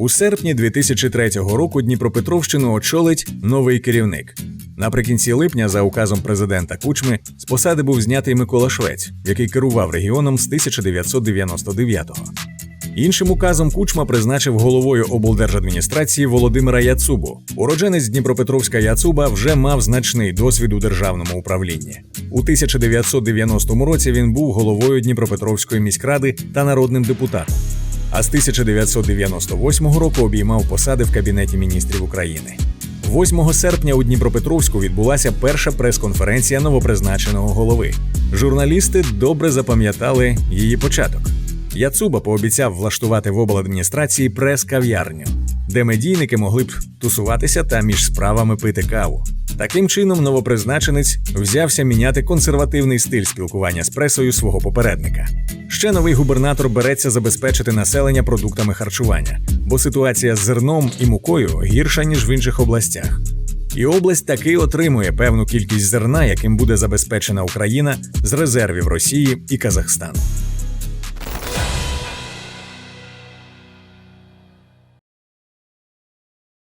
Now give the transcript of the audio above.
У серпні 2003 року Дніпропетровщину очолить новий керівник. Наприкінці липня, за указом президента Кучми, з посади був знятий Микола Швець, який керував регіоном з 1999-го. Іншим указом Кучма призначив головою облдержадміністрації Володимира Яцубу. Уродженець Дніпропетровська Яцуба вже мав значний досвід у державному управлінні. У 1990 році він був головою Дніпропетровської міськради та народним депутатом. А з 1998 року обіймав посади в Кабінеті міністрів України. 8 серпня у Дніпропетровську відбулася перша прес-конференція новопризначеного голови. Журналісти добре запам'ятали її початок. Яцуба пообіцяв влаштувати в обладміністрації прес-кав'ярню, де медійники могли б тусуватися та між справами пити каву. Таким чином, новопризначенець взявся міняти консервативний стиль спілкування з пресою свого попередника. Ще новий губернатор береться забезпечити населення продуктами харчування, бо ситуація з зерном і мукою гірша ніж в інших областях. І область таки отримує певну кількість зерна, яким буде забезпечена Україна з резервів Росії і Казахстану.